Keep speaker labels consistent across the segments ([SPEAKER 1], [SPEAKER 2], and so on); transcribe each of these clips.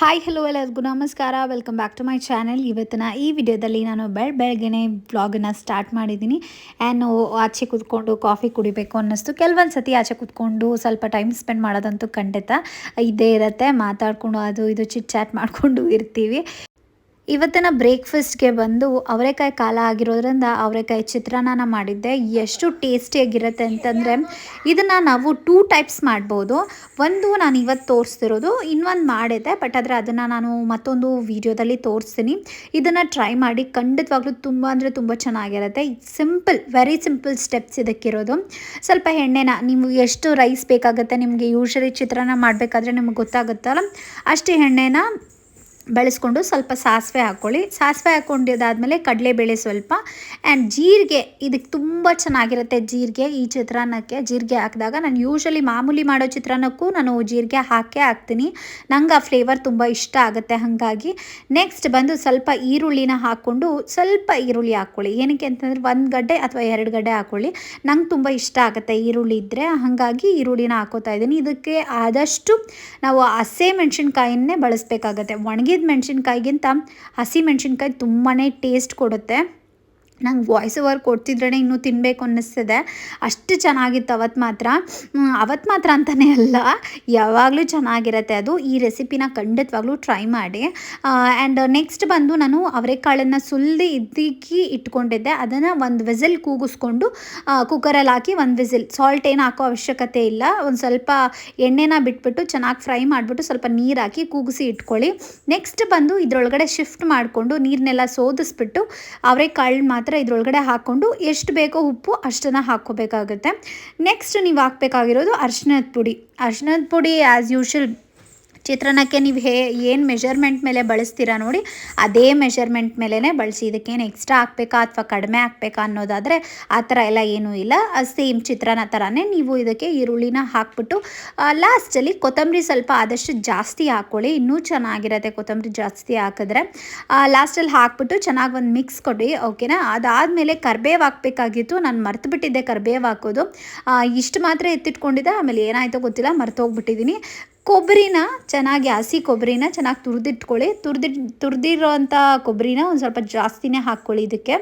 [SPEAKER 1] Hi hello ಎಲ್ಲರಿಗೂ ನಮಸ್ಕಾರ. Welcome back to my channel ಇವತ್ತಿನ ಈ ವಿಡಿಯೋದಲ್ಲಿ ನಾನು ಬೆಳ, ಬೆಳಗ್ಗೆನೇ ಬ್ಲಾಗನ್ನು ಸ್ಟಾರ್ಟ್ ಮಾಡಿದ್ದೀನಿ. ಆ್ಯಂಡ್ ಆಚೆ ಕೂತ್ಕೊಂಡು ಕಾಫಿ ಕುಡಿಬೇಕು ಅನ್ನಿಸ್ತು. ಕೆಲವೊಂದು ಸತಿ ಆಚೆ ಕೂತ್ಕೊಂಡು ಸ್ವಲ್ಪ ಟೈಮ್ ಸ್ಪೆಂಡ್ ಮಾಡೋದಂತೂ ಖಂಡಿತ ಇದ್ದೇ ಇರುತ್ತೆ. ಮಾತಾಡಿಕೊಂಡು ಅದು ಇದು ಚಿಟ್ ಚಾಟ್ ಮಾಡಿಕೊಂಡು ಇರ್ತೀವಿ. ಇವತ್ತಿನ ಬ್ರೇಕ್ಫಾಸ್ಟ್ಗೆ ಬಂದು ಅವರೆಕಾಯಿ ಕಾಲ ಆಗಿರೋದ್ರಿಂದ ಅವರೆಕಾಯಿ ಚಿತ್ರಾನ್ನ ಮಾಡಿದ್ದೆ. ಎಷ್ಟು ಟೇಸ್ಟಿಯಾಗಿರುತ್ತೆ ಅಂತಂದರೆ ಇದನ್ನು ನಾವು ಟೂ ಟೈಪ್ಸ್ ಮಾಡ್ಬೋದು. ಒಂದು ನಾನು ಇವತ್ತು ತೋರಿಸ್ತಿರೋದು, ಇನ್ನೊಂದು ಮಾಡಿದ್ದೆ ಬಟ್ ಆದರೆ ಅದನ್ನು ನಾನು ಮತ್ತೊಂದು ವೀಡಿಯೋದಲ್ಲಿ ತೋರಿಸ್ತೀನಿ. ಇದನ್ನು ಟ್ರೈ ಮಾಡಿ ಖಂಡಿತವಾಗ್ಲೂ ತುಂಬ ಅಂದರೆ ತುಂಬ ಚೆನ್ನಾಗಿರುತ್ತೆ. ಸಿಂಪಲ್ ವೆರಿ ಸಿಂಪಲ್ ಸ್ಟೆಪ್ಸ್ ಇದಕ್ಕಿರೋದು. ಸ್ವಲ್ಪ ಎಣ್ಣೆನ, ನೀವು ಎಷ್ಟು ರೈಸ್ ಬೇಕಾಗುತ್ತೆ, ನಿಮಗೆ ಯೂಶ್ವಲಿ ಚಿತ್ರಾನ್ನ ಮಾಡಬೇಕಾದ್ರೆ ನಿಮ್ಗೆ ಗೊತ್ತಾಗುತ್ತಲ್ಲ? ಅಷ್ಟು ಎಣ್ಣೆನ ಬೆಳೆಸ್ಕೊಂಡು ಸ್ವಲ್ಪ ಸಾಸಿವೆ ಹಾಕ್ಕೊಳ್ಳಿ. ಸಾಸಿವೆ ಹಾಕ್ಕೊಂಡಿದ್ದಾದಮೇಲೆ ಕಡಲೆಬೇಳೆ ಸ್ವಲ್ಪ ಆ್ಯಂಡ್ ಜೀರಿಗೆ ಇದಕ್ಕೆ ತುಂಬ ಚೆನ್ನಾಗಿರುತ್ತೆ ಜೀರಿಗೆ ಈ ಚಿತ್ರಾನ್ನಕ್ಕೆ. ಜೀರಿಗೆ ಹಾಕಿದಾಗ ನಾನು ಯೂಶ್ವಲಿ ಮಾಮೂಲಿ ಮಾಡೋ ಚಿತ್ರಾನ್ನಕ್ಕೂ ನಾನು ಜೀರಿಗೆ ಹಾಕೇ ಹಾಕ್ತೀನಿ. ನಂಗೆ ಆ ಫ್ಲೇವರ್ ತುಂಬ ಇಷ್ಟ ಆಗುತ್ತೆ ಹಾಗಾಗಿ. ನೆಕ್ಸ್ಟ್ ಬಂದು ಸ್ವಲ್ಪ ಈರುಳ್ಳಿನ ಹಾಕ್ಕೊಂಡು ಸ್ವಲ್ಪ ಈರುಳ್ಳಿ ಹಾಕ್ಕೊಳ್ಳಿ. ಏನಕ್ಕೆ ಅಂತಂದರೆ ಒಂದು ಗಡ್ಡೆ ಅಥವಾ ಎರಡು ಗಡ್ಡೆ ಹಾಕ್ಕೊಳ್ಳಿ. ನಂಗೆ ತುಂಬ ಇಷ್ಟ ಆಗುತ್ತೆ ಈರುಳ್ಳಿ ಇದ್ದರೆ ಹಾಗಾಗಿ ಈರುಳ್ಳಿನ ಹಾಕೋತಾ ಇದ್ದೀನಿ. ಇದಕ್ಕೆ ಆದಷ್ಟು ನಾವು ಹಸೆ ಮೆಣಸಿನ್ಕಾಯಿನೇ ಬಳಸಬೇಕಾಗತ್ತೆ. ಒಣಗಿದ ಮೆಣಸಿನ್ಕಾಯಿಗಿಂತ ಹಸಿ ಮೆಣಸಿನ್ಕಾಯಿ ತುಂಬಾ ಟೇಸ್ಟ್ ಕೊಡುತ್ತೆ. ನಂಗೆ ವಾಯ್ಸ್ ಓವರ್ ಕೊಡ್ತಿದ್ರೇ ಇನ್ನೂ ತಿನ್ನಬೇಕು ಅನ್ನಿಸ್ತದೆ. ಅಷ್ಟು ಚೆನ್ನಾಗಿತ್ತು ಅವತ್ತು ಮಾತ್ರ. ಅವತ್ತು ಮಾತ್ರ ಅಂತಲೇ ಅಲ್ಲ, ಯಾವಾಗಲೂ ಚೆನ್ನಾಗಿರುತ್ತೆ ಅದು. ಈ ರೆಸಿಪಿನ ಖಂಡಿತವಾಗ್ಲೂ ಟ್ರೈ ಮಾಡಿ. ಆ್ಯಂಡ್ ನೆಕ್ಸ್ಟ್ ಬಂದು ನಾನು ಅವರೆಕಾಳನ್ನು ಸುಲ್ದಿ ಇದ್ದಿಕ್ಕಿ ಇಟ್ಕೊಂಡಿದ್ದೆ. ಅದನ್ನು ಒಂದು ವಿಸಿಲ್ ಕೂಗಿಸ್ಕೊಂಡು ಕುಕ್ಕರಲ್ಲಿ ಹಾಕಿ ಒಂದು ವಿಸಿಲ್. ಸಾಲ್ಟ್ ಏನು ಹಾಕೋ ಅವಶ್ಯಕತೆ ಇಲ್ಲ. ಒಂದು ಸ್ವಲ್ಪ ಎಣ್ಣೆನ ಬಿಟ್ಬಿಟ್ಟು ಚೆನ್ನಾಗಿ ಫ್ರೈ ಮಾಡಿಬಿಟ್ಟು ಸ್ವಲ್ಪ ನೀರು ಹಾಕಿ ಕೂಗಿಸಿ ಇಟ್ಕೊಳ್ಳಿ. ನೆಕ್ಸ್ಟ್ ಬಂದು ಇದರೊಳಗಡೆ ಶಿಫ್ಟ್ ಮಾಡಿಕೊಂಡು ನೀರನ್ನೆಲ್ಲ ಸೋದಿಸ್ಬಿಟ್ಟು ಅವರೆಕಾಳು ಮಾತ್ರ ಮಾತ್ರ ಇದ್ರೊಳಗಡೆ ಹಾಕ್ಕೊಂಡು ಎಷ್ಟು ಬೇಕೋ ಉಪ್ಪು ಅಷ್ಟನ್ನು ಹಾಕ್ಕೋಬೇಕಾಗುತ್ತೆ. ನೆಕ್ಸ್ಟ್ ನೀವು ಹಾಕ್ಬೇಕಾಗಿರೋದು ಅರ್ಶಿನದ ಪುಡಿ. ಅರ್ಶಿನದ ಪುಡಿ ಆ್ಯಸ್ ಯೂಶಲ್ ಚಿತ್ರಾನ್ನಕ್ಕೆ ನೀವು ಹೇ ಏನು ಮೆಷರ್ಮೆಂಟ್ ಮೇಲೆ ಬಳಸ್ತೀರಾ ನೋಡಿ, ಅದೇ ಮೆಷರ್ಮೆಂಟ್ ಮೇಲೇ ಬಳಸಿ. ಇದಕ್ಕೇನು ಎಕ್ಸ್ಟ್ರಾ ಹಾಕ್ಬೇಕಾ ಅಥವಾ ಕಡಿಮೆ ಹಾಕ್ಬೇಕಾ ಅನ್ನೋದಾದರೆ ಆ ಥರ ಎಲ್ಲ ಏನೂ ಇಲ್ಲ. ಸೇಮ್ ಚಿತ್ರಾನ್ನ ಥರನೇ ನೀವು ಇದಕ್ಕೆ ಈರುಳ್ಳಿನ ಹಾಕ್ಬಿಟ್ಟು ಲಾಸ್ಟಲ್ಲಿ ಕೊತ್ತಂಬರಿ ಸ್ವಲ್ಪ ಆದಷ್ಟು ಜಾಸ್ತಿ ಹಾಕ್ಕೊಳ್ಳಿ. ಇನ್ನೂ ಚೆನ್ನಾಗಿರುತ್ತೆ ಕೊತ್ತಂಬರಿ ಜಾಸ್ತಿ ಹಾಕಿದ್ರೆ. ಲಾಸ್ಟಲ್ಲಿ ಹಾಕ್ಬಿಟ್ಟು ಚೆನ್ನಾಗಿ ಒಂದು ಮಿಕ್ಸ್ ಕೊಡಿ ಓಕೆನಾ ಅದಾದಮೇಲೆ ಕರ್ಬೇವು ಹಾಕಬೇಕಾಗಿತ್ತು. ನಾನು ಮರ್ತು ಬಿಟ್ಟಿದ್ದೆ ಕರ್ಬೇವು ಹಾಕೋದು. ಇಷ್ಟು ಮಾತ್ರ ಎತ್ತಿಟ್ಕೊಂಡಿದ್ದೆ. ಆಮೇಲೆ ಏನಾಯಿತೋ ಗೊತ್ತಿಲ್ಲ ಮರ್ತು ಹೋಗ್ಬಿಟ್ಟಿದ್ದೀನಿ ಕೊಬ್ಬರಿನ ಚೆನ್ನಾಗಿ ಹಸಿ ಕೊಬ್ಬರಿನ ಚೆನ್ನಾಗಿ ತುರಿದಿಟ್ಕೊಳ್ಳಿ. ತುರಿದಿಟ್ ತುರಿದಿರೋ ಅಂಥ ಕೊಬ್ಬರಿನ ಒಂದು ಸ್ವಲ್ಪ ಜಾಸ್ತಿನೇ ಹಾಕ್ಕೊಳ್ಳಿ ಇದಕ್ಕೆ.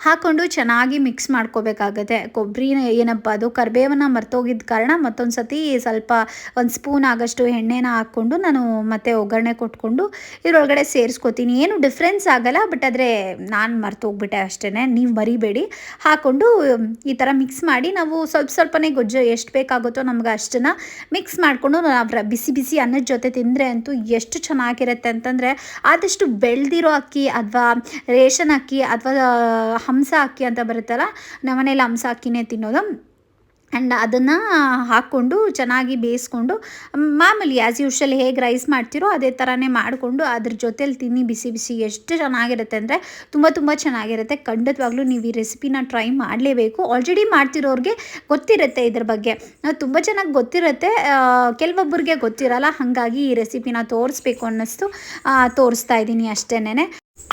[SPEAKER 1] ಹಾಕ್ಕೊಂಡು ಚೆನ್ನಾಗಿ ಮಿಕ್ಸ್ ಮಾಡ್ಕೋಬೇಕಾಗತ್ತೆ. ಕೊಬ್ಬರಿ ಏನಪ್ಪ, ಅದು ಕರ್ಬೇವನ್ನು ಮರ್ತೋಗಿದ್ದ ಕಾರಣ ಮತ್ತೊಂದು ಸತಿ ಸ್ವಲ್ಪ ಒಂದು ಸ್ಪೂನ್ ಆಗೋಷ್ಟು ಎಣ್ಣೆನ ಹಾಕ್ಕೊಂಡು ನಾನು ಮತ್ತೆ ಒಗ್ಗರಣೆ ಕೊಟ್ಕೊಂಡು ಇದರೊಳಗಡೆ ಸೇರಿಸ್ಕೋತೀನಿ. ಏನು ಡಿಫ್ರೆನ್ಸ್ ಆಗಲ್ಲ ಬಟ್ ಆದರೆ ನಾನು ಮರ್ತೋಗ್ಬಿಟ್ಟೆ ಅಷ್ಟೇ ನೀವು ಮರಿಬೇಡಿ. ಹಾಕ್ಕೊಂಡು ಈ ಥರ ಮಿಕ್ಸ್ ಮಾಡಿ ನಾವು ಸ್ವಲ್ಪ ಸ್ವಲ್ಪನೇ ಗೊಜ್ಜು ಎಷ್ಟು ಬೇಕಾಗುತ್ತೋ ನಮ್ಗೆ ಅಷ್ಟನ್ನು ಮಿಕ್ಸ್ ಮಾಡಿಕೊಂಡು ನಾವು ಬಿಸಿ ಬಿಸಿ ಅನ್ನದ ಜೊತೆ ತಿಂದರೆ ಅಂತೂ ಎಷ್ಟು ಚೆನ್ನಾಗಿರುತ್ತೆ ಅಂತಂದರೆ ಆದಷ್ಟು ಬೆಳೆದಿರೋ ಅಕ್ಕಿ ಅಥವಾ ರೇಷನ್ ಅಕ್ಕಿ ಅಥವಾ ಹಂಸ ಅಕ್ಕಿ ಅಂತ ಬರುತ್ತಲ್ಲ, ನಮ್ಮನೇಲಿ ಹಂಸ ಅಕ್ಕಿನೇ ತಿನ್ನೋದು. ಆ್ಯಂಡ್ ಅದನ್ನು ಹಾಕ್ಕೊಂಡು ಚೆನ್ನಾಗಿ ಬೇಯಿಸ್ಕೊಂಡು ಮಾಮೂಲಿ ಆ್ಯಸ್ ಯೂಶಲ್ ಹೇಗೆ ರೈಸ್ ಮಾಡ್ತಿರೋ ಅದೇ ಥರನೇ ಮಾಡಿಕೊಂಡು ಅದ್ರ ಜೊತೇಲಿ ತಿನ್ನಿ, ಬಿಸಿ ಬಿಸಿ ಎಷ್ಟು ಚೆನ್ನಾಗಿರುತ್ತೆ ಅಂದರೆ ತುಂಬ ತುಂಬ ಚೆನ್ನಾಗಿರುತ್ತೆ. ಖಂಡಿತವಾಗ್ಲೂ ನೀವು ಈ ರೆಸಿಪಿನ ಟ್ರೈ ಮಾಡಲೇಬೇಕು. ಆಲ್ರೆಡಿ ಮಾಡ್ತಿರೋರಿಗೆ ಗೊತ್ತಿರುತ್ತೆ ಇದ್ರ ಬಗ್ಗೆ. ತುಂಬ ಚೆನ್ನಾಗಿ ಗೊತ್ತಿರುತ್ತೆ. ಕೆಲವೊಬ್ಬರಿಗೆ ಗೊತ್ತಿರಲ್ಲ, ಹಾಗಾಗಿ ಈ ರೆಸಿಪಿನ ತೋರಿಸ್ಬೇಕು ಅನ್ನಿಸ್ತು ತೋರಿಸ್ತಾ ಇದ್ದೀನಿ ಅಷ್ಟೇನೆ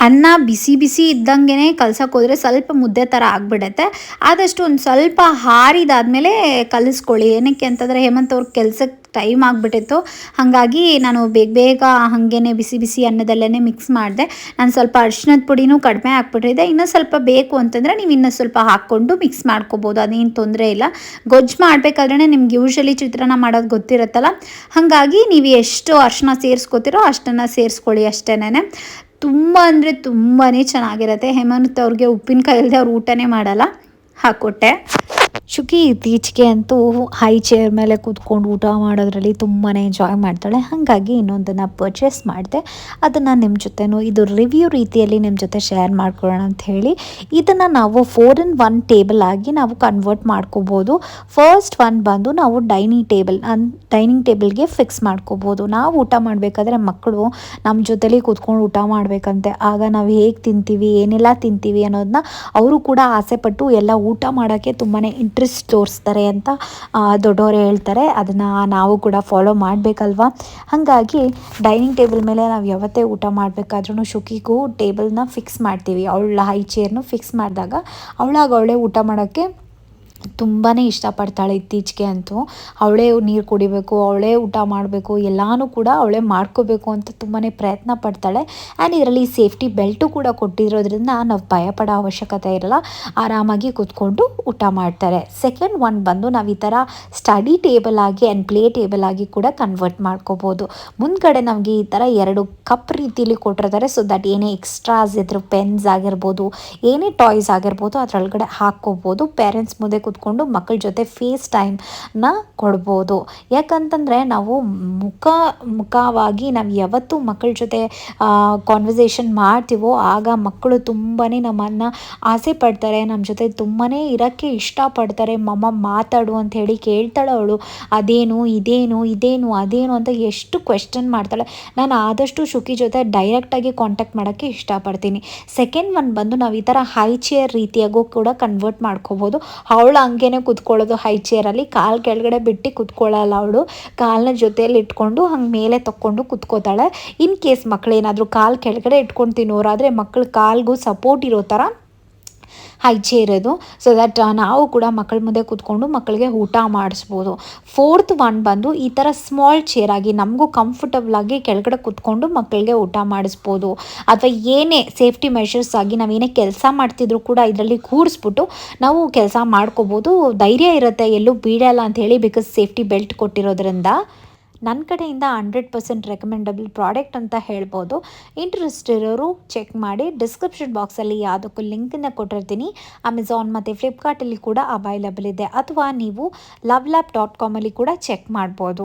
[SPEAKER 1] ಅನ್ನ ಬಿಸಿ ಬಿಸಿ ಇದ್ದಂಗೆ ಕಲ್ಸಕ್ಕೆ ಹೋದರೆ ಸ್ವಲ್ಪ ಮುದ್ದೆ ಥರ ಆಗಿಬಿಡತ್ತೆ. ಆದಷ್ಟು ಒಂದು ಸ್ವಲ್ಪ ಹಾರಿದಾದ್ಮೇಲೆ ಕಲಿಸ್ಕೊಳ್ಳಿ. ಏನಕ್ಕೆ ಅಂತಂದರೆ ಹೇಮಂತ್ ಅವ್ರ ಕೆಲ್ಸಕ್ಕೆ ಟೈಮ್ ಆಗಿಬಿಟ್ಟಿತ್ತು. ಹಾಗಾಗಿ ನಾನು ಬೇಗ ಬೇಗ ಹಾಗೇ ಬಿಸಿ ಬಿಸಿ ಅನ್ನದಲ್ಲೇ ಮಿಕ್ಸ್ ಮಾಡಿದೆ. ನಾನು ಸ್ವಲ್ಪ ಅರ್ಶಿನದ ಪುಡಿನೂ ಕಡಿಮೆ ಹಾಕ್ಬಿಟ್ಟಿದ್ದೆ ಇನ್ನೂ ಸ್ವಲ್ಪ ಬೇಕು ಅಂತಂದರೆ ನೀವು ಇನ್ನೂ ಸ್ವಲ್ಪ ಹಾಕ್ಕೊಂಡು ಮಿಕ್ಸ್ ಮಾಡ್ಕೋಬೋದು. ಅದೇನು ತೊಂದರೆ ಇಲ್ಲ. ಗೊಜ್ಜು ಮಾಡಬೇಕಾದ್ರೆ ನಿಮ್ಗೆ ಯೂಶ್ವಲಿ ಚಿತ್ರಾನ್ನ ಮಾಡೋದು ಗೊತ್ತಿರುತ್ತಲ್ಲ? ಹಾಗಾಗಿ ನೀವು ಎಷ್ಟು ಅರ್ಶಿನ ಸೇರಿಸ್ಕೋತಿರೋ ಅಷ್ಟನ್ನು ಸೇರಿಸ್ಕೊಳ್ಳಿ ಅಷ್ಟೇನೆ ತುಂಬ ಅಂದರೆ ತುಂಬಾ ಚೆನ್ನಾಗಿರುತ್ತೆ. ಹೇಮಂತ್ ಅವ್ರಿಗೆ ಉಪ್ಪಿನಕಾಯಿ ಇಲ್ಲದೆ ಅವ್ರು ಊಟನೇ ಮಾಡಲ್ಲ. ಹಾಕ್ಕೊಟ್ಟೆ. ಶುಕಿ ಇತ್ತೀಚೆಗೆ ಅಂತೂ ಹೈ ಚೇರ್ ಮೇಲೆ ಕೂತ್ಕೊಂಡು ಊಟ ಮಾಡೋದ್ರಲ್ಲಿ ತುಂಬಾ ಎಂಜಾಯ್ ಮಾಡ್ತಾಳೆ. ಹಾಗಾಗಿ ಇನ್ನೊಂದನ್ನು ಪರ್ಚೇಸ್ ಮಾಡಿದೆ. ಅದನ್ನು ನಿಮ್ಮ ಜೊತೆನೂ ಇದು ರಿವ್ಯೂ ರೀತಿಯಲ್ಲಿ ನಿಮ್ಮ ಜೊತೆ ಶೇರ್ ಮಾಡ್ಕೊಳ್ಳೋಣ ಅಂತ ಹೇಳಿ. ಇದನ್ನು ನಾವು ಫೋರ್ ಇನ್ ಒನ್ ಟೇಬಲ್ ಆಗಿ ನಾವು ಕನ್ವರ್ಟ್ ಮಾಡ್ಕೋಬೋದು. ಫಸ್ಟ್ ಒನ್ ಬಂದು ನಾವು ಡೈನಿಂಗ್ ಟೇಬಲ್ ಅನ್ ಡೈನಿಂಗ್ ಟೇಬಲ್ಗೆ ಫಿಕ್ಸ್ ಮಾಡ್ಕೋಬೋದು. ನಾವು ಊಟ ಮಾಡಬೇಕಾದ್ರೆ ಮಕ್ಕಳು ನಮ್ಮ ಜೊತೆಲಿ ಕೂತ್ಕೊಂಡು ಊಟ ಮಾಡಬೇಕಂತೆ. ಆಗ ನಾವು ಹೇಗೆ ತಿಂತೀವಿ, ಏನೆಲ್ಲ ತಿಂತೀವಿ ಅನ್ನೋದನ್ನ ಅವರು ಕೂಡ ಆಸೆಪಟ್ಟು ಎಲ್ಲ ಊಟ ಮಾಡೋಕ್ಕೆ ತುಂಬಾ ಇಂಟ್ರೆಸ್ಟ್ ತೋರಿಸ್ತಾರೆ ಅಂತ ದೊಡ್ಡವರು ಹೇಳ್ತಾರೆ. ಅದನ್ನು ನಾವು ಕೂಡ ಫಾಲೋ ಮಾಡಬೇಕಲ್ವಾ? ಹಾಗಾಗಿ ಡೈನಿಂಗ್ ಟೇಬಲ್ ಮೇಲೆ ನಾವು ಯಾವತ್ತೇ ಊಟ ಮಾಡಬೇಕಾದ್ರೂ ಶುಕಿಗೂ ಟೇಬಲ್ನ ಫಿಕ್ಸ್ ಮಾಡ್ತೀವಿ. ಅವಳ ಹೈ ಚೇರ್ನು ಫಿಕ್ಸ್ ಮಾಡಿದಾಗ ಅವಳಾಗ ಅವಳೇ ಊಟ ಮಾಡೋಕ್ಕೆ ತುಂಬಾ ಇಷ್ಟಪಡ್ತಾಳೆ ಇತ್ತೀಚೆಗೆ ಅಂತೂ. ಅವಳೇ ನೀರು ಕುಡಿಬೇಕು, ಅವಳೇ ಊಟ ಮಾಡಬೇಕು, ಎಲ್ಲನೂ ಕೂಡ ಅವಳೇ ಮಾಡ್ಕೋಬೇಕು ಅಂತ ತುಂಬಾ ಪ್ರಯತ್ನ ಪಡ್ತಾಳೆ. ಆ್ಯಂಡ್ ಇದರಲ್ಲಿ ಸೇಫ್ಟಿ ಬೆಲ್ಟು ಕೂಡ ಕೊಟ್ಟಿರೋದ್ರಿಂದ ನಾವು ಭಯಪಡೋ ಅವಶ್ಯಕತೆ ಇರಲ್ಲ. ಆರಾಮಾಗಿ ಕೂತ್ಕೊಂಡು ಊಟ ಮಾಡ್ತಾರೆ. ಸೆಕೆಂಡ್ ಒನ್ ಬಂದು ನಾವು ಈ ಥರ ಸ್ಟಡಿ ಟೇಬಲ್ ಆಗಿ ಆ್ಯಂಡ್ ಪ್ಲೇ ಟೇಬಲ್ ಆಗಿ ಕೂಡ ಕನ್ವರ್ಟ್ ಮಾಡ್ಕೋಬೋದು. ಮುಂದ್ಗಡೆ ನಮಗೆ ಈ ಥರ ಎರಡು ಕಪ್ ರೀತಿಲಿ ಕೊಟ್ಟಿರ್ತಾರೆ. ಸೊ ದಟ್ ಏನೇ ಎಕ್ಸ್ಟ್ರಾಸ್ ಇದ್ರು ಪೆನ್ಸ್ ಆಗಿರ್ಬೋದು, ಏನೇ ಟಾಯ್ಸ್ ಆಗಿರ್ಬೋದು, ಅದರೊಳಗಡೆ ಹಾಕ್ಕೋಬೋದು. ಪೇರೆಂಟ್ಸ್ ಮುಂದೆ ಕೂತ್ಕೊಂಡು ಮಕ್ಕಳ ಜೊತೆ ಫೇಸ್ ಟೈಮ್ನ ಕೊಡ್ಬೋದು. ಯಾಕಂತಂದರೆ ನಾವು ಮುಖ, ಮುಖವಾಗಿ ನಾವು ಯಾವತ್ತು ಮಕ್ಕಳ ಜೊತೆ ಕಾನ್ವರ್ಸೇಷನ್ ಮಾಡ್ತೀವೋ, ಆಗ ಮಕ್ಕಳು ತುಂಬಾ ನಮ್ಮನ್ನು ಆಸೆ ಪಡ್ತಾರೆ ನಮ್ಮ ಜೊತೆ ತುಂಬಾ ಇರೋಕ್ಕೆ ಇಷ್ಟಪಡ್ತಾರೆ, ಮಮ್ಮ ಮಾತಾಡು ಅಂತ ಹೇಳಿ ಕೇಳ್ತಾಳೆ ಅವಳು. ಅದೇನು, ಇದೇನು ಇದೇನು, ಅದೇನು ಅಂತ ಎಷ್ಟು ಕ್ವೆಶ್ಚನ್ ಮಾಡ್ತಾಳೆ. ನಾನು ಆದಷ್ಟು ಶುಕಿ ಜೊತೆ ಡೈರೆಕ್ಟಾಗಿ ಕಾಂಟ್ಯಾಕ್ಟ್ ಮಾಡೋಕ್ಕೆ ಇಷ್ಟಪಡ್ತೀನಿ. ಸೆಕೆಂಡ್ ಒನ್ ಬಂದು ನಾವು ಈ ಥರ ಹೈ ಚೇರ್ ರೀತಿಯಾಗೂ ಕೂಡ ಕನ್ವರ್ಟ್ ಮಾಡ್ಕೋಬೋದು. ಅವಳು ಹಂಗೇನೆ ಕೂತ್ಕೊಳ್ಳೋದು ಹೈ ಚೇರಲ್ಲಿ ಕಾಲು ಕೆಳಗಡೆ ಬಿಟ್ಟು ಕೂತ್ಕೊಳ್ಳಲ್ಲ ಅವಳು. ಕಾಲನ್ನ ಜೊತೆಯಲ್ಲಿ ಇಟ್ಕೊಂಡು ಹಂಗೆ ಮೇಲೆ ತಕ್ಕೊಂಡು ಕೂತ್ಕೋತಾಳೆ. ಇನ್ ಕೇಸ್ ಮಕ್ಕಳೇನಾದರೂ ಕಾಲು ಕೆಳಗಡೆ ಇಟ್ಕೊಂಡು ತಿನ್ನೋರಾದರೆ ಮಕ್ಕಳು ಕಾಲ್ಗೂ ಸಪೋರ್ಟ್ ಇರೋ ಥರ ಹೈ ಇರೋದು. ಸೊ ದಟ್ ನಾವು ಕೂಡ ಮಕ್ಕಳ ಮುಂದೆ ಕೂತ್ಕೊಂಡು ಮಕ್ಕಳಿಗೆ ಊಟ ಮಾಡಿಸ್ಬೋದು. ಫೋರ್ತ್ ಒನ್ ಬಂದು ಈ ಥರ ಸ್ಮಾಲ್ ಚೇರ್ ಆಗಿ ನಮಗೂ ಕಂಫರ್ಟಬಲ್ ಆಗಿ ಕೆಳಗಡೆ ಕೂತ್ಕೊಂಡು ಮಕ್ಕಳಿಗೆ ಊಟ ಮಾಡಿಸ್ಬೋದು. ಅಥವಾ ಏನೇ ಸೇಫ್ಟಿ ಮೆಷರ್ಸ್ ಆಗಿ ನಾವೇನೇ ಕೆಲಸ ಮಾಡ್ತಿದ್ರು ಕೂಡ ಇದರಲ್ಲಿ ಕೂರಿಸ್ಬಿಟ್ಟು ನಾವು ಕೆಲಸ ಮಾಡ್ಕೋಬೋದು. ಧೈರ್ಯ ಇರುತ್ತೆ ಎಲ್ಲೂ ಬೀಳಲ್ಲ ಅಂತ ಹೇಳಿ ಬಿಕಾಸ್ ಸೇಫ್ಟಿ ಬೆಲ್ಟ್ ಕೊಟ್ಟಿರೋದ್ರಿಂದ. ನನ್ನ ಕಡೆಯಿಂದ ಹಂಡ್ರೆಡ್ ಪರ್ಸೆಂಟ್ ರೆಕಮೆಂಡಬಲ್ ಪ್ರಾಡಕ್ಟ್ ಅಂತ ಹೇಳ್ಬೋದು. ಇಂಟ್ರೆಸ್ಟ್ ಇರೋರು ಚೆಕ್ ಮಾಡಿ ಡಿಸ್ಕ್ರಿಪ್ಷನ್ ಬಾಕ್ಸಲ್ಲಿ ಯಾವುದಕ್ಕೂ ಲಿಂಕನ್ನು ಕೊಟ್ಟಿರ್ತೀನಿ. ಅಮೆಝಾನ್ ಮತ್ತು ಫ್ಲಿಪ್ಕಾರ್ಟಲ್ಲಿ ಕೂಡ ಅವೈಲಬಲ್ ಇದೆ. ಅಥವಾ ನೀವು ಲವ್ ಲ್ಯಾಪ್ ಡಾಟ್ ಕಾಮಲ್ಲಿ ಕೂಡ ಚೆಕ್ ಮಾಡ್ಬೋದು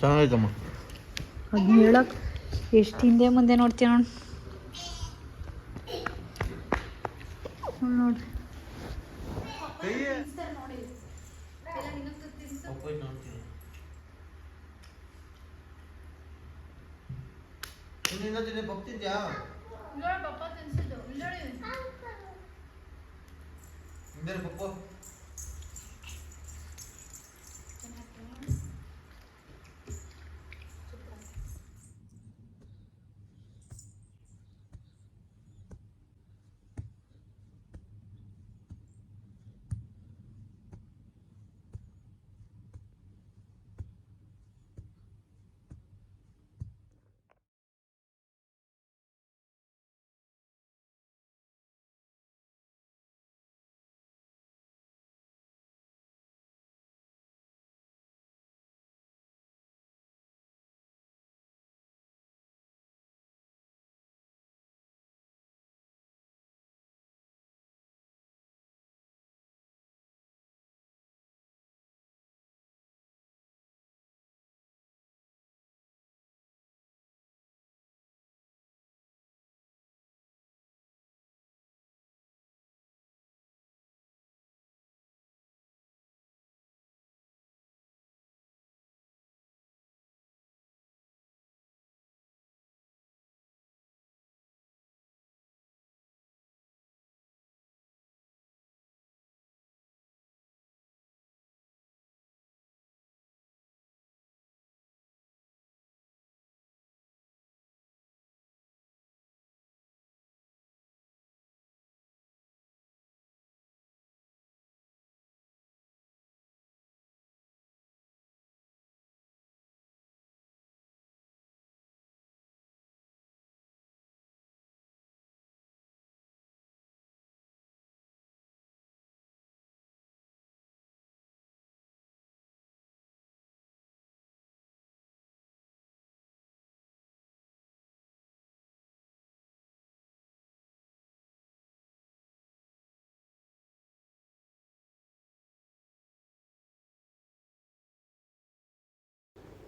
[SPEAKER 2] ಚೆನ್ನಾಗೈತಮ್ಮ.
[SPEAKER 1] ಅದನ್ನ ಹೇಳಕ್ ಎಷ್ಟು ಹಿಂದೆ ಮುಂದೆ ನೋಡ್ತೀಯ ನೋಡಿ. ನೋಡ್ರಿ
[SPEAKER 2] ಪಪ್ಪು.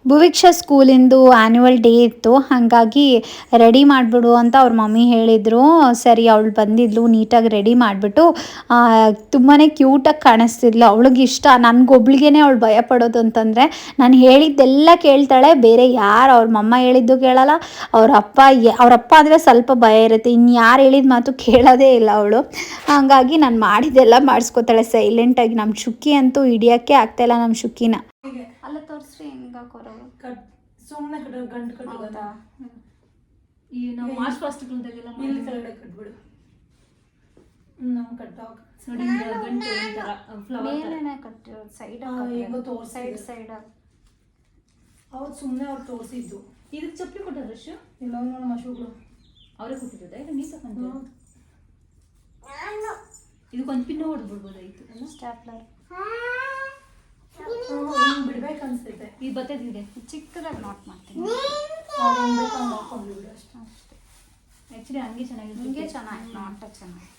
[SPEAKER 1] ಭುವಿಕ್ಷಾ ಸ್ಕೂಲಿಂದು ಆ್ಯನ್ಯುವಲ್ ಡೇ ಇತ್ತು. ಹಾಗಾಗಿ ರೆಡಿ ಮಾಡಿಬಿಡು ಅಂತ ಅವ್ರ ಮಮ್ಮಿ ಹೇಳಿದರು. ಸರಿ, ಅವಳು ಬಂದಿದ್ಲು, ನೀಟಾಗಿ ರೆಡಿ ಮಾಡಿಬಿಟ್ಟು ತುಂಬಾ ಕ್ಯೂಟಾಗಿ ಕಾಣಿಸ್ತಿದ್ಲು. ಅವಳಿಗೆ ಇಷ್ಟ. ನನಗೊಬ್ಳಿಗೇ ಅವಳು ಭಯ ಪಡೋದು ಅಂತಂದರೆ, ನಾನು ಹೇಳಿದ್ದೆಲ್ಲ ಕೇಳ್ತಾಳೆ. ಬೇರೆ ಯಾರು ಅವ್ರ ಮಮ್ಮ ಹೇಳಿದ್ದು ಕೇಳಲ್ಲ. ಅವ್ರ ಅಪ್ಪ ಅವ್ರ ಅಪ್ಪ ಅಂದರೆ ಸ್ವಲ್ಪ ಭಯ ಇರುತ್ತೆ. ಇನ್ನು ಯಾರು ಹೇಳಿದ ಮಾತು ಕೇಳೋದೇ ಇಲ್ಲ ಅವಳು. ಹಾಗಾಗಿ ನಾನು ಮಾಡಿದ್ದೆಲ್ಲ ಮಾಡಿಸ್ಕೊತಾಳೆ. ಸೈಲೆಂಟಾಗಿ ನಮ್ಮ ಶುಕ್ಕಿ ಅಂತೂ ಹಿಡಿಯೋಕ್ಕೆ ಆಗ್ತಾಯಿಲ್ಲ ನಮ್ಮ ಶುಕ್ಕಿನ. ಅಲ್ಲ ತೋರಿಸ್ರಿ ಹೆಂಗ ಕೊರೋರು
[SPEAKER 3] ಕಟ್ ಸುಮ್ಮನೆ ಕಟ್ ಗಂಟು ಕಟ್ಟೋದ
[SPEAKER 1] ಈ ನಾವು ಮಾರ್ಚ್ ಫಸ್ಟ್ ಕುಂತಾಗೆಲ್ಲ
[SPEAKER 3] ಇಲ್ಲಿ ಕೆಳಗಡೆ ಕಟ್ಬಿಡು. ನಾವು ಕಟ್ಟಾಗ
[SPEAKER 4] ನೋಡಿ ಗಂಟು ಒಂಥರ ಫ್ಲವರ್
[SPEAKER 1] ಮೇಲೇನೆ ಕಟ್ಟಿರೋದು ಸೈಡ್
[SPEAKER 3] ಹಾ, ಹೆಂಗೋ ತೋರ್ಸಿದ್ರು.
[SPEAKER 1] ಸೈಡ್ ಸೈಡ್
[SPEAKER 3] ಅವತ್ತು ಸುಮ್ಮನೆ ಅವ್ರು ತೋರಿಸಿದ್ದು.
[SPEAKER 4] ಇದಕ್ಕೆ ಚಪ್ಪಲಿ ಕೊಟ್ಟರು ಅಷ್ಟು
[SPEAKER 3] ಇಲ್ಲ ನೋಡ ಮಶುಗಳು
[SPEAKER 4] ಅವರೇ ಕೊಟ್ಟಿರೋದ? ಇಲ್ಲ ನೀ ತಗೊಂಡು ಇದಕ್ಕೊಂದು ಪಿನ್ ಹೊಡೆದ್ಬಿಡ್ಬೋದಾಯ್ತು ಅಲ್ಲ
[SPEAKER 1] ಸ್ಟ್ಯಾಪ್ಲರ್
[SPEAKER 3] ಹಿಂಗೆ ಬಿಡ್ಬೇಕು ಅನ್ಸ್ತೈತೆ.
[SPEAKER 4] ಇದು ಬರ್ತದಿದೆ
[SPEAKER 1] ಚಿಕ್ಕದಾಗಿ ನಾಟ್ ಮಾಡ್ತೀನಿ.
[SPEAKER 4] ಆ್ಯಕ್ಚುಲಿ ಹಂಗೆ ಚೆನ್ನಾಗಿದೆ
[SPEAKER 1] ಹಿಂಗೆ ಚೆನ್ನಾಗಿ ನಾಟ ಚೆನ್ನಾಗಿ.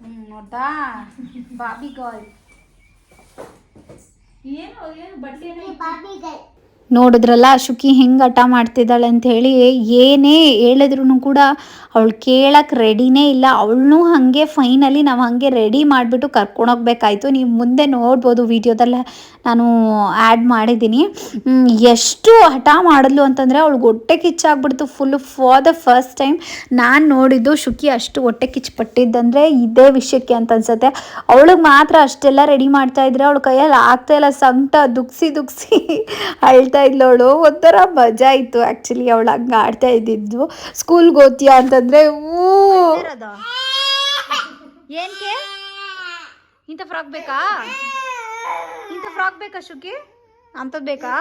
[SPEAKER 1] ಹ್ಞೂ ನೋಡ್ದಾ? ಬಾಬಿ ಗಾಯ್
[SPEAKER 4] ಏನು ಏನು ಬಾಬಿ ಏನೋ
[SPEAKER 1] ನೋಡಿದ್ರಲ್ಲ, ಶುಕಿ ಹೆಂಗೆ ಹಠ ಮಾಡ್ತಿದ್ದಾಳೆ? ಅಂತ ಹೇಳಿ ಏನೇ ಹೇಳಿದ್ರು ಕೂಡ ಅವಳು ಕೇಳಕ್ಕೆ ರೆಡಿನೇ ಇಲ್ಲ. ಅವಳನ್ನೂ ಹಾಗೆ ಫೈನಲಿ ನಾವು ಹಾಗೆ ರೆಡಿ ಮಾಡಿಬಿಟ್ಟು ಕರ್ಕೊಂಡೋಗ್ಬೇಕಾಯ್ತು ನೀವು ಮುಂದೆ ನೋಡ್ಬೋದು ವಿಡಿಯೋದಲ್ಲೇ ನಾನು ಆ್ಯಡ್ ಮಾಡಿದ್ದೀನಿ. ಎಷ್ಟು ಹಠ ಮಾಡಿದ್ಲು ಅಂತಂದರೆ ಅವಳಿಗೆ ಹೊಟ್ಟೆ ಕಿಚ್ಚಾಗ್ಬಿಡ್ತು full for the first time ನಾನು ನೋಡಿದ್ದು ಶುಕಿ ಅಷ್ಟು ಹೊಟ್ಟೆ ಕಿಚ್ಚುಪಟ್ಟಿದ್ದಂದರೆ ಇದೇ ವಿಷಯಕ್ಕೆ ಅಂತ ಅನ್ಸುತ್ತೆ. ಅವಳಿಗೆ ಮಾತ್ರ ಅಷ್ಟೆಲ್ಲ ರೆಡಿ ಮಾಡ್ತಾ ಇದ್ರೆ ಅವಳ ಕೈಯಲ್ಲಿ ಆಗ್ತಾ ಇಲ್ಲ, ಸಂಕಟ, ದುಗ್ಸಿ ದುಗ್ಸಿ ಅಳ್ತಾ ಇದ್ಲು ಅವಳು. ಒಂಥರ ಮಜಾ ಇತ್ತು ಆ್ಯಕ್ಚುಲಿ ಅವಳು ಹಂಗೆ ಆಡ್ತಾ ಇದ್ದಿದ್ದು. ಸ್ಕೂಲ್ಗೆ ಓದ್ತೀಯಾ ಅಂತಂದರೆ ಊ. ಏನಕ್ಕೆ ಇಂಥ ಫ್ರಾಕ್ ಬೇಕಾ? ಇಂಥ ಫ್ರಾಕ್ ಬೇಕಾ ಶುಕಿ? ಅಂಥದ್ದು ಬೇಕಾ?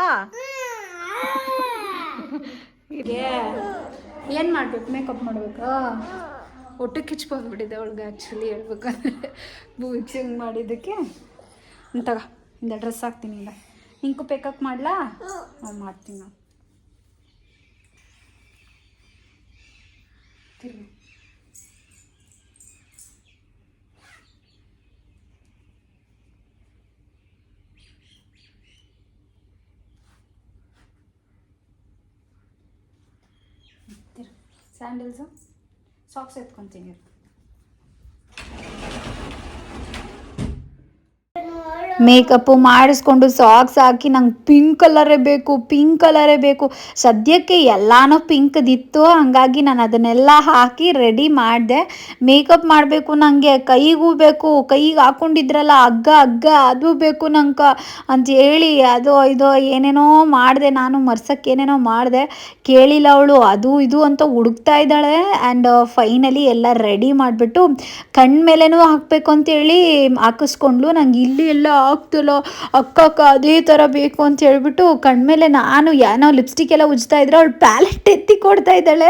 [SPEAKER 1] ಏನು ಮಾಡ್ಬೇಕು? ಮೇಕಪ್ ಮಾಡಬೇಕಾ? ಒಟ್ಟು ಕಿಚ್ ಬಂದ್ಬಿಟ್ಟಿದೆ ಅವಳಿಗೆ ಆ್ಯಕ್ಚುಲಿ ಹೇಳ್ಬೇಕಂದ್ರೆ. ಬೂಕ್ಸಿಂಗ್ ಮಾಡಿದ್ದಕ್ಕೆ. ಅಂತಗ ಇಂದ ಡ್ರೆಸ್ ಹಾಕ್ತೀನಿ ಇಲ್ಲ ನಿಂಕು ಪೇಕಪ್ ಮಾಡಲಾ ಹ್ಞೂ ಮಾಡ್ತೀನಿ ನಾನು ತಿರ್ಗಿ ಸ್ಯಾಂಡಲ್ಸು ಸಾಕ್ಸ್ ಎತ್ಕೊತೀನಿ ಮೇಕಪ್ಪು ಮಾಡಿಸ್ಕೊಂಡು ಸಾಕ್ಸ್ ಹಾಕಿ ನಂಗೆ ಪಿಂಕ್ ಕಲರೇ ಬೇಕು ಪಿಂಕ್ ಕಲರೇ ಬೇಕು. ಸದ್ಯಕ್ಕೆ ಎಲ್ಲಾನು ಪಿಂಕ್ದಿತ್ತು ಹಂಗಾಗಿ ನಾನು ಅದನ್ನೆಲ್ಲ ಹಾಕಿ ರೆಡಿ ಮಾಡಿದೆ. ಮೇಕಪ್ ಮಾಡಬೇಕು ನನಗೆ ಕೈಗೂ ಬೇಕು. ಕೈಗೆ ಹಾಕೊಂಡಿದ್ರಲ್ಲ, ಹಗ್ಗ ಹಗ್ಗ, ಅದು ಬೇಕು ನಂಗೆ. ಅಂತ ಹೇಳಿ ಅದು, ಇದು, ಏನೇನೋ ಮಾಡಿದೆ. ನಾನು ಮರ್ಸಕ್ಕೆ ಏನೇನೋ ಮಾಡಿದೆ. ಕೇಳಿಲ್ಲ ಅವಳು, ಅದು, ಇದು ಅಂತ ಹುಡುಕ್ತಾ ಇದ್ದಾಳೆ. ಆ್ಯಂಡ್ ಫೈನಲಿ ಎಲ್ಲ ರೆಡಿ ಮಾಡಿಬಿಟ್ಟು ಕಣ್ಮೇಲೆನೂ ಮೇಲೇನೂ ಹಾಕಬೇಕು ಅಂತೇಳಿ ಹಾಕಿಸ್ಕೊಂಡ್ಲು ನಂಗೆ ಇಲ್ಲಿ ಎಲ್ಲ ಆಗ್ತಿಲ್ಲ, ಅಕ್ಕಕ್ಕ ಅಕ್ಕ ಅದೇ ಥರ ಬೇಕು ಅಂತ ಹೇಳ್ಬಿಟ್ಟು ಕಣ್ಮೇಲೆ ನಾನು ಏನೋ ಲಿಪ್ಸ್ಟಿಕ್ ಎಲ್ಲ ಉಜ್ತಾ ಇದ್ರೆ ಅವಳು ಪ್ಯಾಲೆಟ್ ಎತ್ತಿ ಕೊಡ್ತಾ ಇದ್ದಾಳೆ.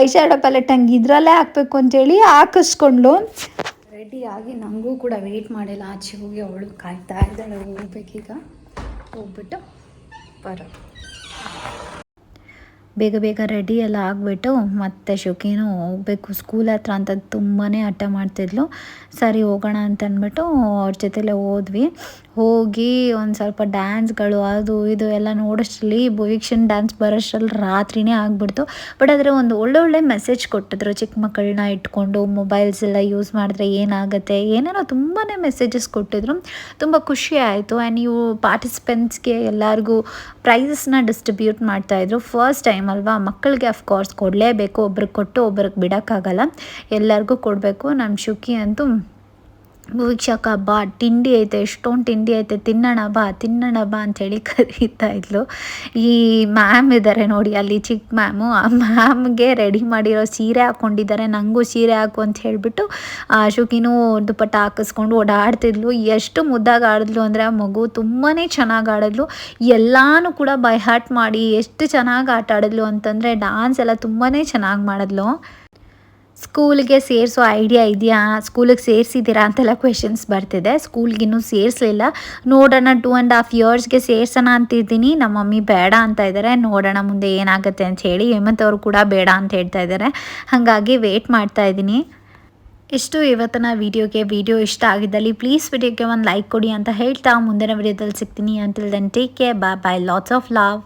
[SPEAKER 1] ಐ ಶ್ಯಾಡೋ ಪ್ಯಾಲೆಟ್ ಹಂಗೆ ಇದರಲ್ಲೇ ಹಾಕ್ಬೇಕು ಅಂತೇಳಿ ಹಾಕಿಸ್ಕೊಂಡ್ಲು ರೆಡಿ ಆಗಿ ನನಗೂ ಕೂಡ ವೆಯ್ಟ್ ಮಾಡಿಲ್ಲ. ಆಚೆ ಹೋಗಿ ಅವಳು ಕಾಯ್ತಾ ಇದ್ದಾಳೆ, ಹೋಗ್ಬೇಕೀಗ. ಹೋಗ್ಬಿಟ್ಟು ಬರೋದು ಬೇಗ ಬೇಗ ರೆಡಿ ಎಲ್ಲ ಆಗಿಬಿಟ್ಟು ಮತ್ತೆ ಶುಕಿನೂ ಹೋಗಬೇಕು. ಸ್ಕೂಲ್ ಹತ್ರ ಅಂತ ತುಂಬಾ ಹಠ ಮಾಡ್ತಿದ್ಲು. ಸರಿ ಹೋಗೋಣ ಅಂತ ಅಂದ್ಬಿಟ್ಟು ಅವ್ರ ಜೊತೆಲೇ ಹೋದ್ವಿ. ಹೋಗಿ ಒಂದು ಸ್ವಲ್ಪ ಡ್ಯಾನ್ಸ್ಗಳು ಅದು ಇದು ಎಲ್ಲ ನೋಡೋಷ್ಟರಲ್ಲಿ ಭವಿಕ್ಷನ್ ಡ್ಯಾನ್ಸ್ ಬರೋಷ್ಟರಲ್ಲಿ ರಾತ್ರಿನೇ ಆಗಿಬಿಡ್ತು. ಬಟ್ ಆದರೆ ಒಂದು ಒಳ್ಳೊಳ್ಳೆ ಒಳ್ಳೆ ಮೆಸೇಜ್ ಕೊಟ್ಟಿದ್ರು ಚಿಕ್ಕ ಮಕ್ಕಳನ್ನ ಇಟ್ಕೊಂಡು ಮೊಬೈಲ್ಸ್ ಎಲ್ಲ ಯೂಸ್ ಮಾಡಿದ್ರೆ ಏನಾಗುತ್ತೆ, ಏನೇನೋ ತುಂಬಾ ಮೆಸೇಜಸ್ ಕೊಟ್ಟಿದ್ರು. ತುಂಬ ಖುಷಿ ಆಯಿತು. ಆ್ಯಂಡ್ ನೀವು ಪಾರ್ಟಿಸಿಪೆಂಟ್ಸ್ಗೆ ಎಲ್ಲರಿಗೂ ಪ್ರೈಸಸ್ನ ಡಿಸ್ಟ್ರಿಬ್ಯೂಟ್ ಮಾಡ್ತಾಯಿದ್ರು ಫಸ್ಟ್ ಟೈಮ್ ಅಲ್ವಾ? ಮಕ್ಕಳಿಗೆ ಅಫ್ಕೋರ್ಸ್ ಕೊಡಲೇಬೇಕು. ಒಬ್ರಿಗೆ ಕೊಟ್ಟು ಒಬ್ರಿಗೆ ಬಿಡೋಕ್ಕಾಗಲ್ಲ. ಎಲ್ಲರಿಗೂ ಕೊಡಬೇಕು. ನಮ್ಮ ಶುಕಿ ಅಂತೂ ವೀಕ್ಷಕ, ಬಾ, ತಿಂಡಿ ಐತೆ, ಎಷ್ಟೊಂದು ತಿಂಡಿ ಐತೆ, ತಿನ್ನೋಣ ಬಾ ತಿನ್ನೋಣ ಬಾ ಅಂಥೇಳಿ ಕರೀತಾ ಇದ್ಲು. ಈ ಮ್ಯಾಮ್ ಇದ್ದಾರೆ ನೋಡಿ, ಅಲ್ಲಿ ಚಿಕ್ಕ ಮ್ಯಾಮು, ಆ ಮ್ಯಾಮ್ಗೆ ರೆಡಿ ಮಾಡಿರೋ ಸೀರೆ ಹಾಕ್ಕೊಂಡಿದ್ದಾರೆ ನನಗೂ ಸೀರೆ ಹಾಕು ಅಂತ ಹೇಳಿಬಿಟ್ಟು ಶುಕಿನೂ ದುಪ್ಪಟ್ಟ ಹಾಕಿಸ್ಕೊಂಡು ಓಡಾಡ್ತಿದ್ಲು. ಎಷ್ಟು ಮುದ್ದಾಗಿ ಆಡಿದ್ಲು ಅಂದರೆ, ಆ ಮಗು ತುಂಬಾ ಚೆನ್ನಾಗಿ ಆಡಿದ್ಲು. ಎಲ್ಲಾನು ಕೂಡ ಬೈ ಹಾರ್ಟ್ ಮಾಡಿ, ಎಷ್ಟು ಚೆನ್ನಾಗಿ ಆಟ ಆಡಿದ್ಲು ಅಂತಂದರೆ ಡಾನ್ಸ್ ಎಲ್ಲ ತುಂಬಾ ಚೆನ್ನಾಗಿ ಮಾಡಿದ್ಲು. ಸ್ಕೂಲ್ಗೆ ಸೇರಿಸೋ ಐಡಿಯಾ ಇದೆಯಾ? ಸ್ಕೂಲಿಗೆ ಸೇರಿಸಿದ್ದೀರಾ ಅಂತೆಲ್ಲ ಕ್ವೆಶನ್ಸ್ ಬರ್ತಿದೆ. ಸ್ಕೂಲ್ಗಿನ್ನೂ ಸೇರಿಸಲಿಲ್ಲ. ನೋಡೋಣ ಟೂ ಆ್ಯಂಡ್ ಹಾಫ್ ಇಯರ್ಸ್ಗೆ ಸೇರ್ಸೋಣ ಅಂತಿದ್ದೀನಿ. ನಮ್ಮ ಮಮ್ಮಿ ಬೇಡ ಅಂತ ಇದ್ದಾರೆ ನೋಡೋಣ ಮುಂದೆ ಏನಾಗುತ್ತೆ ಅಂತ ಹೇಳಿ ಹೇಮಂತ್ ಅವರು ಕೂಡ ಬೇಡ ಅಂತ ಹೇಳ್ತಾ ಇದ್ದಾರೆ ಹಾಗಾಗಿ ವೆಯ್ಟ್ ಮಾಡ್ತಾ ಇದ್ದೀನಿ. ಇಷ್ಟು ಇವತ್ತಿನ ವೀಡಿಯೋಗೆ. ವಿಡಿಯೋ ಇಷ್ಟ ಆಗಿದ್ದಲ್ಲಿ ಪ್ಲೀಸ್ ವಿಡಿಯೋಗೆ ಒಂದು ಲೈಕ್ ಕೊಡಿ ಅಂತ ಹೇಳ್ತಾ. ಮುಂದಿನ ವಿಡಿಯೋದಲ್ಲಿ ಸಿಗ್ತೀನಿ. Until then take care bye bye lots of love